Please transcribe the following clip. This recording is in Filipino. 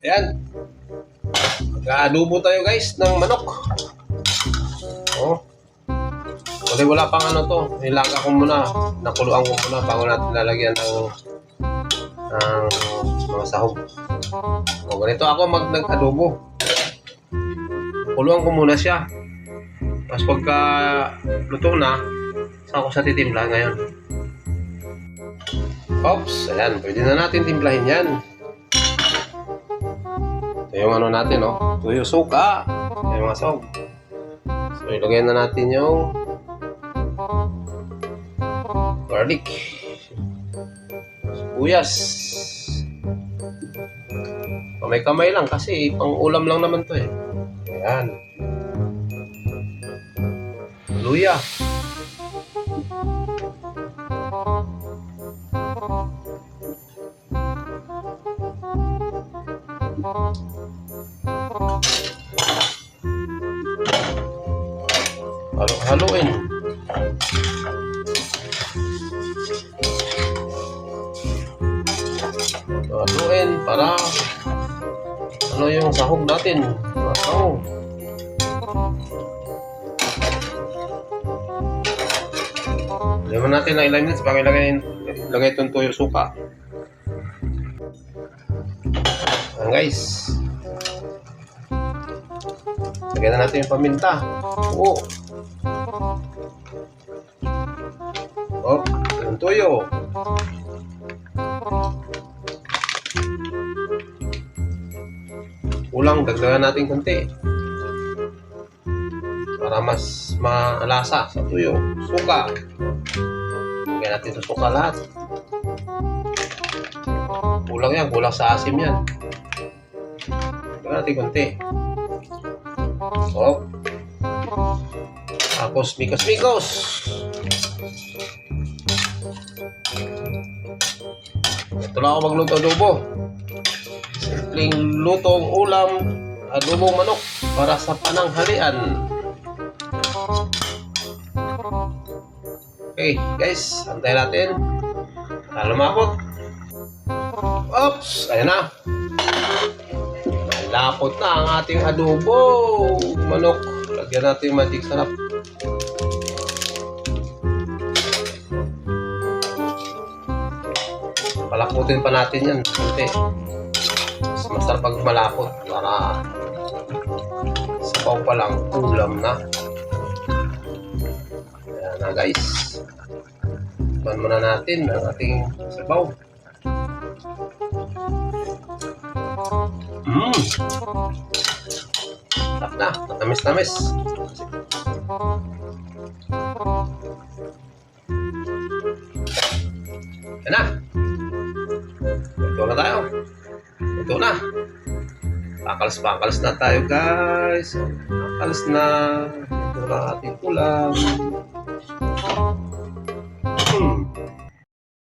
Ayan. Mag-adobo tayo guys ng manok. Oh. Kasi wala pang ano to. Nilaga ko muna. Nakuluan ko muna bago natin lalagyan ng ng mga sahog. O, ganito ako mag nag-adobo. Kuluan ko muna siya. Tapos pagka luto na, saka ko sa titimpla ngayon. Oops, ayan. Pwede na natin timplahin yan. Ito yung ano natin, oh. Tuyo suka. Ito yung mga sahog. So, ilagay na natin yung garlic. Sibuyas. Kamay-kamay lang kasi pang ulam lang naman to eh. Ayan. Luya. Halo-haloin. Haluin para ano yung sahog natin. Wow. Lagyan natin ng ilang minutes bago ilagay, ilagay itong tuyo suka. Ayan guys. Lagyan na natin yung paminta. Oo. Oh, yung tuyo. Kulang, dagdagan natin konti. Para mas maalasa sa tuyo. Suka. Lagyan natin sa suka lahat. Kulang yan, kulang sa asim yan. Dagdagan natin konti. Oh. Tapos mikos-mikos. Ito lang ako magluto adobo. Simpleng lutong ulam, adobong manok para sa pananghalian. Okay, guys, antayin natin. Para lumapot. Oops, ayan na. Malapot na ang ating adobo. Manok. Lagyan natin yung magic sarap. Palaputin pa natin yan. Kunti. Mas masarap pag malapot. Para sabaw pa lang. Ulam na. Ayan na guys. Ban muna natin ang ating sabaw. Mmm! Sarap na. Matamis-tamis. Na tayo. Ito na. Pakalas-pakalas na tayo guys. Pakalas na. Ito na ating ulam. Hmm.